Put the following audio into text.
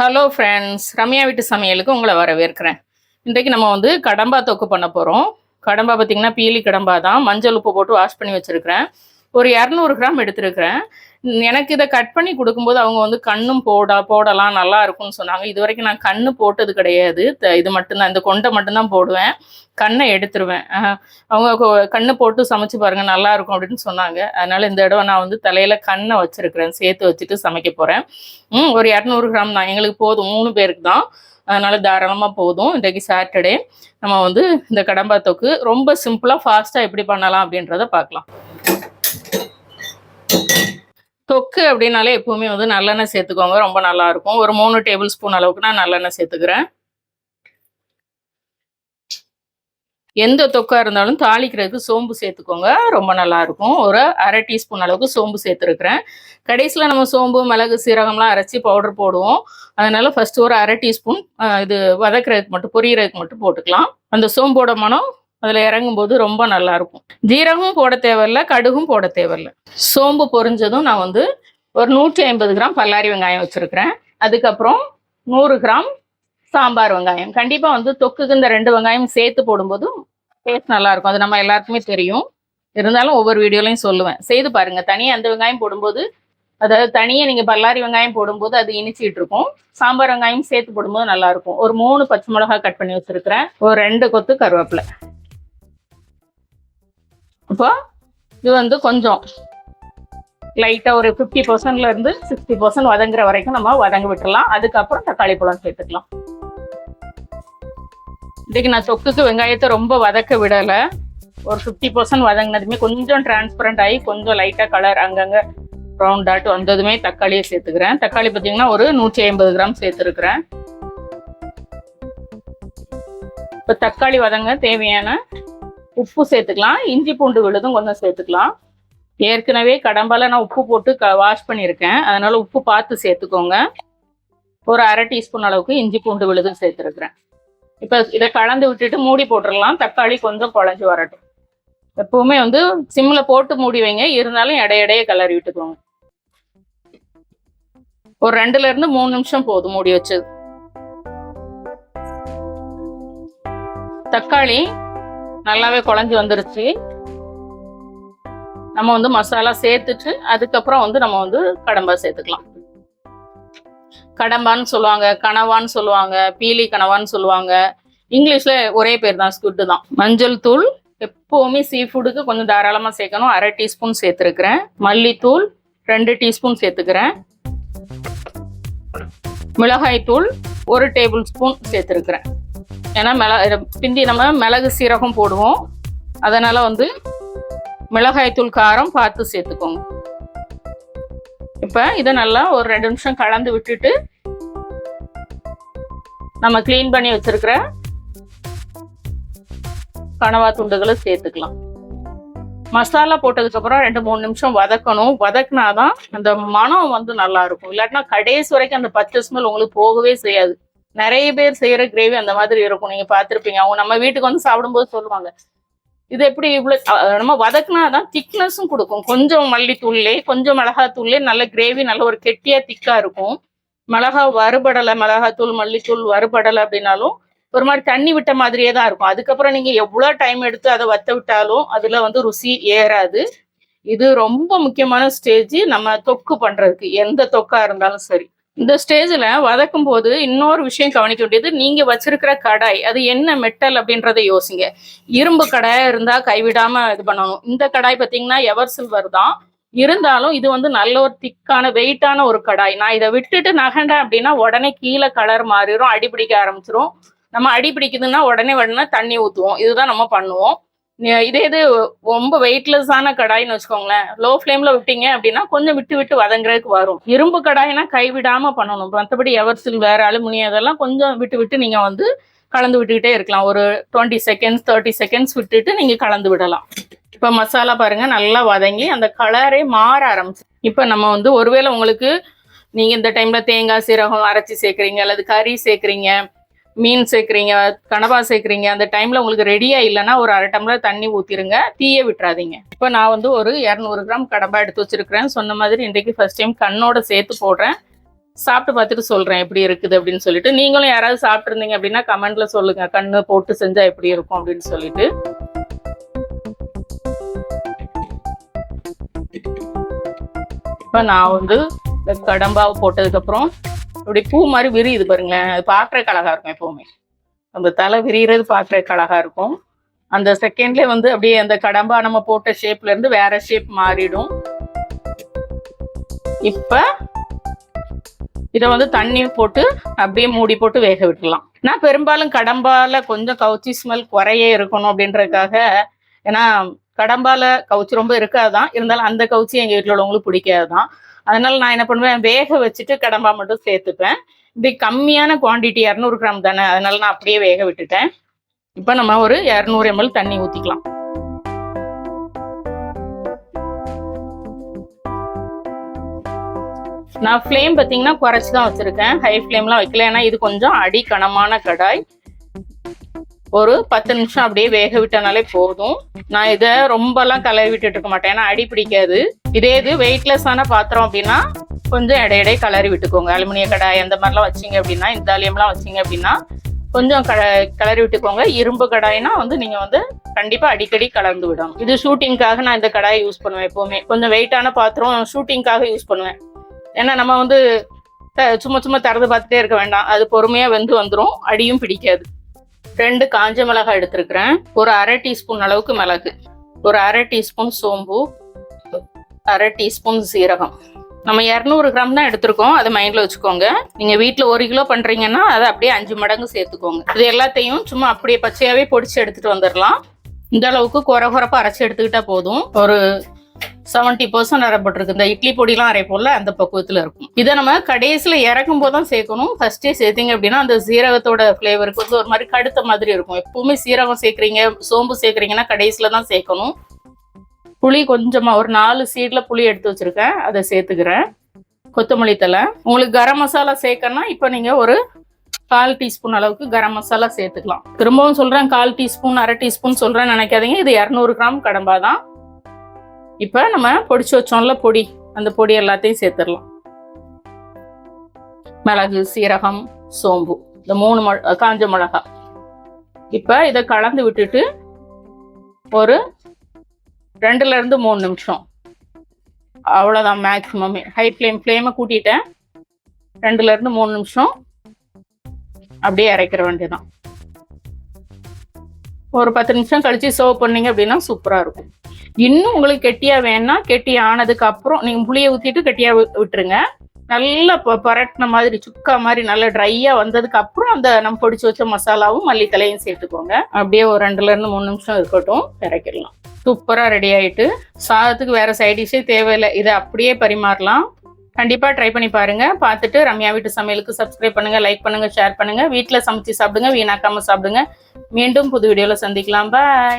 Hello friends Ramya வீட்டு சமையலுக்கு உங்களை வரவேற்கிறேன். இன்றைக்கு நம்ம வந்து கடம்பா தொக்கு பண்ண போகிறோம் கடம்பா பார்த்திங்கன்னா பீலி கடம்பா தான். மஞ்சள் உப்பு போட்டு வாஷ் பண்ணி வச்சுருக்கிறேன். ஒரு இரநூறு கிராம் எடுத்திருக்கிறேன். எனக்கு இதை கட் பண்ணி கொடுக்கும்போது அவங்க வந்து கண்ணும் போடா போடலாம் நல்லா இருக்கும்னு சொன்னாங்க. இது வரைக்கும் நான் கண்ணு போட்டது கிடையாது. த- இது மட்டும்தான் இந்த கொண்டை மட்டும்தான் போடுவேன். கண்ணை எடுத்துருவேன். அவங்க கண்ணு போட்டு சமைச்சு பாருங்க நல்லா இருக்கும் அப்படின்னு சொன்னாங்க. அதனால இந்த இடம் நான் வந்து தலையில கண்ணை வச்சிருக்கிறேன். சேர்த்து வச்சுட்டு சமைக்க போறேன். ஒரு இரநூறு கிராம் தான். எங்களுக்கு போதும். மூணு பேருக்கு தான். அதனால தாராளமாக போதும். இன்றைக்கு சாட்டர்டே. நம்ம வந்து இந்த கடம்பா தொக்கு ரொம்ப சிம்பிளாக ஃபாஸ்ட்டாக எப்படி பண்ணலாம் அப்படின்றத பார்க்கலாம். தொக்கு அப்படின்னாலே எப்போவுமே வந்து நல்லெண்ணெய் சேர்த்துக்கோங்க ரொம்ப நல்லா இருக்கும் ஒரு மூணு டேபிள் ஸ்பூன் அளவுக்கு நான் நல்லெண்ணெய் சேர்த்துக்கிறேன். எந்த தொக்கா இருந்தாலும் தாளிக்கிறதுக்கு சோம்பு சேர்த்துக்கோங்க ரொம்ப நல்லா இருக்கும் ஒரு அரை டீஸ்பூன் அளவுக்கு சோம்பு சேர்த்துருக்குறேன். கடைசியில் நம்ம சோம்பு மிளகு சீரகம்லாம் அரைச்சி பவுடர் போடுவோம். அதனால ஃபர்ஸ்ட் ஒரு அரை டீஸ்பூன் இது வதக்குறதுக்கு மட்டும் பொரியறதுக்கு மட்டும் போட்டுக்கலாம். அந்த சோம்போட மனம் அதில் இறங்கும்போது ரொம்ப நல்லாயிருக்கும். ஜீரகமும் போட தேவையில்ல கடுகும் போட தேவையில்ல. சோம்பு பொரிஞ்சதும் நான் வந்து ஒரு நூற்றி ஐம்பது கிராம் பல்லாரி வெங்காயம் வச்சுருக்கிறேன். அதுக்கப்புறம் நூறு கிராம் சாம்பார் வெங்காயம். கண்டிப்பாக வந்து தொக்குக்கு இந்த ரெண்டு வெங்காயம் சேர்த்து போடும்போது டேஸ்ட் நல்லாயிருக்கும். அது நம்ம எல்லாருக்குமே தெரியும். இருந்தாலும் ஒவ்வொரு வீடியோலையும் சொல்லுவேன். செய்து பாருங்கள் தனியாக அந்த வெங்காயம் போடும்போது அதாவது தனியாக நீங்கள் பல்லாரி வெங்காயம் போடும்போது அது இனிச்சிட்டு இருக்கும் சாம்பார் வெங்காயம் சேர்த்து போடும்போது நல்லாயிருக்கும். ஒரு மூணு பச்சை மிளகாய் கட் பண்ணி வச்சுருக்கிறேன். ஒரு ரெண்டு கொத்து கருவேப்பிலை. இப்போ இது வந்து கொஞ்சம் லைட்டாக ஒரு ஃபிஃப்டி பர்சன்ட்லேருந்து சிக்ஸ்டி பர்சன்ட் வதங்குற வரைக்கும் நம்ம வதங்க விட்டுடலாம் அதுக்கப்புறம் தக்காளி பழம் சேர்த்துக்கலாம். இதுக்கு நான் தொக்குக்கு வெங்காயத்தை ரொம்ப வதக்க விடலை. ஒரு ஃபிஃப்டி பர்சன்ட் வதங்கினதுமே கொஞ்சம் டிரான்ஸ்பரண்ட் ஆகி கொஞ்சம் லைட்டாக கலர் அங்கங்கே ப்ரௌன் டாட் வந்ததுமே தக்காளியை சேர்த்துக்கிறேன். தக்காளி பார்த்தீங்கன்னா ஒரு நூற்றி ஐம்பது கிராம் சேர்த்துருக்குறேன். இப்போ தக்காளி வதங்க தேவையான உப்பு சேர்த்துக்கலாம். இஞ்சி பூண்டு விழுதும் கொஞ்சம் சேர்த்துக்கலாம். ஏற்கனவே கடம்பால நான் உப்பு போட்டு க வாஷ் பண்ணியிருக்கேன். அதனால் உப்பு பார்த்து சேர்த்துக்கோங்க. ஒரு அரை டீஸ்பூன் அளவுக்கு இஞ்சி பூண்டு விழுதும் சேர்த்துருக்குறேன். இப்போ இதை கலந்து விட்டுட்டு மூடி போட்டுடலாம். தக்காளி கொஞ்சம் குழஞ்சி வரட்டும். எப்பவுமே வந்து சிம்மில் போட்டு மூடி வைங்க. இருந்தாலும் இடையிடையே கலரி விட்டுக்கோங்க. ஒரு ரெண்டுல இருந்து மூணு நிமிஷம் போதும் மூடி வச்சது. தக்காளி நல்லாவே குழஞ்சி வந்துருச்சு. நம்ம வந்து மசாலா சேர்த்துட்டு அதுக்கப்புறம் வந்து நம்ம வந்து கடம்பா சேர்த்துக்கலாம். கடம்பான்னு சொல்லுவாங்க கனவான்னு சொல்லுவாங்க பீலி கனவான்னு சொல்லுவாங்க. இங்கிலீஷில் ஒரே பேர் தான் ஸ்குட்டு தான். மஞ்சள் தூள் எப்போவுமே சீ ஃபுட்டுக்கு கொஞ்சம் தாராளமாக சேர்க்கணும். அரை டீஸ்பூன் சேர்த்துருக்கிறேன். மல்லித்தூள் ரெண்டு டீஸ்பூன் சேர்த்துக்கிறேன். மிளகாய் தூள் ஒரு டேபிள் ஸ்பூன் சேர்த்துருக்கிறேன். ஏன்னா மிள பிந்தி நம்ம மிளகு சீரகம் போடுவோம். அதனால் வந்து மிளகாய் தூள் காரம் பார்த்து சேர்த்துக்கோங்க. இப்போ இதை நல்லா ஒரு ரெண்டு நிமிஷம் கலந்து விட்டுட்டு நம்ம க்ளீன் பண்ணி வச்சிருக்கிற கனவா துண்டுகளை சேர்த்துக்கலாம். மசாலா போட்டதுக்கப்புறம் ரெண்டு மூணு நிமிஷம் வதக்கணும். வதக்குனாதான் அந்த மனம் வந்து நல்லா இருக்கும். இல்லாட்டினா கடைசி வரைக்கும் அந்த பச்சை ஸ்மெல் உங்களுக்கு போகவே செய்யாது. நிறைய பேர் செய்யற கிரேவி அந்த மாதிரி இருக்கும். நீங்க பார்த்திருப்பீங்க. அவங்க நம்ம வீட்டுக்கு வந்து சாப்பிடும்போது சொல்லுவாங்க இது எப்படி இவ்வளவு நம்ம வதக்குனாதான் திக்னஸும் கொடுக்கும். கொஞ்சம் மல்லித்தூள்லே கொஞ்சம் மிளகாத்தூள்லே நல்ல கிரேவி நல்ல ஒரு கெட்டியா திக்கா இருக்கும். மிளகா வறுபடலை மிளகாத்தூள் மல்லித்தூள் வறுபடலை அப்படின்னாலும் ஒரு மாதிரி தண்ணி விட்ட மாதிரியே தான் இருக்கும். அதுக்கப்புறம் நீங்க எவ்வளவு டைம் எடுத்து அதை வத்த விட்டாலும் அதுல வந்து ருசி ஏறாது. இது ரொம்ப முக்கியமான ஸ்டேஜ் நம்ம தொக்கு பண்றதுக்கு எந்த தொக்கா இருந்தாலும் சரி. இந்த ஸ்டேஜில் வதக்கும் போது இன்னொரு விஷயம் கவனிக்க வேண்டியது நீங்கள் வச்சிருக்கிற கடாய் அது என்ன மெட்டல் அப்படின்றத யோசிங்க. இரும்பு கடாயாக இருந்தால் கைவிடாமல் இது பண்ணணும். இந்த கடாய் பார்த்தீங்கன்னா எவர் சில்வர் தான். இருந்தாலும் இது வந்து நல்ல ஒரு திக்கான வெயிட்டான ஒரு கடாய். நான் இதை விட்டுட்டு நகண்டேன் அப்படின்னா உடனே கீழே கலர் மாறிடும் அடி பிடிக்க ஆரம்பிச்சிரும். நம்ம அடி பிடிக்குதுன்னா உடனே உடனே தண்ணி ஊற்றுவோம் இதுதான் நம்ம பண்ணுவோம். இதே இது ரொம்ப வெயிட்லெஸ்ஸான கடாய்னு வச்சுக்கோங்களேன். லோ ஃப்ளேம்ல விட்டீங்க அப்படின்னா கொஞ்சம் விட்டு விட்டு வதங்குறதுக்கு வரும். இரும்பு கடாய்னா கைவிடாம பண்ணணும். மற்றபடி எவர் சில்வர் அலுமினியம் இதெல்லாம் கொஞ்சம் விட்டு விட்டு நீங்க வந்து கலந்து விட்டுக்கிட்டே இருக்கலாம். ஒரு டுவெண்ட்டி செகண்ட்ஸ் தேர்ட்டி செகண்ட்ஸ் விட்டுட்டு நீங்க கலந்து விடலாம். இப்போ மசாலா பாருங்க நல்லா வதங்கி அந்த கலரே மாற ஆரம்பிச்சு. இப்போ நம்ம வந்து ஒருவேளை உங்களுக்கு நீங்க இந்த டைம்ல தேங்காய் சீரகம் அரைச்சி சேர்க்குறீங்க அல்லது கறி சேர்க்குறீங்க மீன் சேர்க்குறீங்க கனவா சேர்க்குறீங்க அந்த டைமில் உங்களுக்கு ரெடியாக இல்லைன்னா ஒரு அரை டம்ளர் தண்ணி ஊற்றிருங்க தீய விட்டுறாதீங்க. இப்போ நான் வந்து ஒரு இரநூறு கிராம் கடம்பா எடுத்து வச்சிருக்கிறேன். சொன்ன மாதிரி இன்றைக்கு ஃபர்ஸ்ட் டைம் கண்ணோட சேர்த்து போடுறேன். சாப்பிட்டு பார்த்துட்டு சொல்கிறேன் எப்படி இருக்குது அப்படின்னு சொல்லிட்டு. நீங்களும் யாராவது சாப்பிட்ருந்தீங்க அப்படின்னா கமெண்டில் சொல்லுங்கள் கண்ணு போட்டு செஞ்சால் எப்படி இருக்கும் அப்படின்னு சொல்லிட்டு. இப்போ நான் வந்து கடம்பாவை போட்டதுக்கப்புறம் இப்படி பூ மாதிரி விரியுது பாருங்களேன். அது பார்க்குறக்கு அழகா இருக்கும் எப்போவுமே. அந்த தலை விரிகிறது பார்க்குறக்கு அழகா இருக்கும். அந்த செகண்ட்லேயே வந்து அப்படியே அந்த கடம்பா நம்ம போட்ட ஷேப்ல இருந்து வேற ஷேப் மாறிடும். இப்போ இதை வந்து தண்ணி போட்டு அப்படியே மூடி போட்டு வேக விட்டுலாம் நான் பெரும்பாலும் கடம்பால கொஞ்சம் கவுச்சி ஸ்மெல் குறைய இருக்கணும் அப்படின்றதுக்காக ஏன்னா கடம்பால கவுச்சி ரொம்ப இருக்காதான் இருந்தாலும் அந்த கவுச்சி எங்கள் வீட்டில் உள்ளவங்களுக்கு பிடிக்காது தான் அதனால நான் என்ன பண்ணுவேன் வேக வச்சுட்டு கடம்பா மட்டும் சேர்த்துப்பேன். இப்படி கம்மியான குவான்டிட்டி இரநூறு கிராம் தானே அதனால நான் அப்படியே வேக விட்டுட்டேன். இப்போ நம்ம ஒரு இரநூறு எம்எல் தண்ணி ஊற்றிக்கலாம் நான் ஃப்ளேம் பார்த்தீங்கன்னா குறைச்சி தான் வச்சுருக்கேன் ஹை ஃப்ளேம்லாம் வைக்கல ஏன்னா இது கொஞ்சம் அடிக்கனமான கடாய். ஒரு பத்து நிமிஷம் அப்படியே வேக விட்டனாலே போதும். நான் இதை ரொம்பலாம் கலவி விட்டுட்டு இருக்க மாட்டேன். ஏன்னா அடி பிடிக்காது. இதே இது வெயிட்லெஸ்ஸான பாத்திரம் அப்படின்னா கொஞ்சம் இடையிடையே கலரி விட்டுக்கோங்க. அலுமினிய கடாய் அந்த மாதிரிலாம் வச்சீங்க அப்படின்னா இந்தாலியம்லாம் வச்சீங்க அப்படின்னா கொஞ்சம் க கிளறி விட்டுக்கோங்க. இரும்பு கடாய்னா வந்து நீங்கள் வந்து கண்டிப்பாக அடிக்கடி கலந்து விடும் இது ஷூட்டிங்காக நான் இந்த கடாயை யூஸ் பண்ணுவேன் எப்போவுமே. கொஞ்சம் வெயிட்டான பாத்திரம் ஷூட்டிங்காக யூஸ் பண்ணுவேன். ஏன்னா நம்ம வந்து த- சும்மா சும்மா திறந்து பார்த்துட்டே இருக்க வேண்டாம். அது பொறுமையாக வெந்து வந்துடும் அடியும் பிடிக்காது. ரெண்டு காஞ்ச மிளகாய் எடுத்திருக்கிறேன். ஒரு அரை டீஸ்பூன் அளவுக்கு மிளகு. ஒரு அரை டீஸ்பூன் சோம்பு. அரை டீஸ்பூன் சீரகம். நம்ம இரநூறு கிராம் தான் எடுத்திருக்கோம். அதை மைண்டில் வச்சுக்கோங்க. நீங்கள் வீட்டில் ஒரு கிலோ பண்ணுறீங்கன்னா அதை அப்படியே அஞ்சு மடங்கு சேர்த்துக்கோங்க. இது எல்லாத்தையும் சும்மா அப்படியே பச்சையாகவே பொடிச்சு எடுத்துகிட்டு வந்துடலாம் இந்த அளவுக்கு குறை குறைப்பாக அரைச்சி எடுத்துக்கிட்டா போதும். ஒரு செவன்ட்டி பர்சன்ட் அரைப்பட்டிருக்கு இந்த இட்லி பொடிலாம் அரைப்போம்ல அந்த பக்குவத்தில் இருக்கும். இதை நம்ம கடைசியில் இறக்கும் போது தான் சேர்க்கணும். ஃபர்ஸ்டே சேர்த்தீங்க அப்படின்னா அந்த சீரகத்தோட ஃப்ளேவருக்கு வந்து ஒரு மாதிரி கடுத்த மாதிரி இருக்கும். எப்பவுமே சீரகம் சேர்க்குறீங்க சோம்பு சேர்க்குறீங்கன்னா கடைசியில் தான் சேர்க்கணும். புளி கொஞ்சமாக ஒரு நாலு சீட்ல புளி எடுத்து வச்சுருக்கேன். அதை சேர்த்துக்கிறேன். கொத்தமல்லி தழை. உங்களுக்கு கரம் மசாலா சேர்க்கணும்னா இப்போ நீங்கள் ஒரு கால் டீஸ்பூன் அளவுக்கு கரம் மசாலா சேர்த்துக்கலாம். திரும்பவும் சொல்கிறேன் கால் டீஸ்பூன் அரை டீஸ்பூன் சொல்கிறேன் நினைக்காதீங்க. இது இரநூறு கிராம் கடம்பா தான் இப்போ நம்ம பொடிச்சு வச்சோம்ல பொடி. அந்த பொடி எல்லாத்தையும் சேர்த்துடலாம். மிளகு சீரகம் சோம்பு. இந்த மூணு மொ- காஞ்ச மிளகா. இப்போ இதை கலந்து விட்டுட்டு ஒரு ரெண்டுல இருந்து மூணு நிமிஷம். அவ்வளோதான் மேக்ஸிமமே ஹை ஃப்ளேம் ஃப்ளேமை கூட்டிட்டேன். ரெண்டுல இருந்து மூணு நிமிஷம் அப்படியே இறக்கிற வேண்டியதான் ஒரு பத்து நிமிஷம் கழிச்சு சர்வ் பண்ணீங்க அப்படின்னா சூப்பராக இருக்கும். இன்னும் உங்களுக்கு கெட்டியா வேணா கெட்டி ஆனதுக்கு அப்புறம் நீங்க புளியை ஊத்திட்டு கெட்டியா விட்டுருங்க. நல்லா ப- பரட்டின மாதிரி சுக்கா மாதிரி நல்லா ட்ரையா வந்ததுக்கு அப்புறம் அந்த நம்ம பொடிச்சு வச்ச மசாலாவும் மல்லித்தலையும் சேர்த்துக்கோங்க. அப்படியே ஒரு ரெண்டுல இருந்து மூணு நிமிஷம் இருக்கட்டும் இறக்கிடலாம் சூப்பரா ரெடி ஆயிட்டு சாதத்துக்கு வேற சைட் டிஷ்ஷே தேவையில்லை இதை அப்படியே பரிமாறலாம். கண்டிப்பாக ட்ரை பண்ணி பாருங்கள் பார்த்துட்டு ரம்யா வீட்டு சமையலுக்கு சப்ஸ்கிரைப் பண்ணுங்க லைக் பண்ணுங்கள் ஷேர் பண்ணுங்கள் வீட்டில் சமைச்சு சாப்பிடுங்க வீணாக்காமல் சாப்பிடுங்க. மீண்டும் புது வீடியோவில் சந்திக்கலாம். பாய்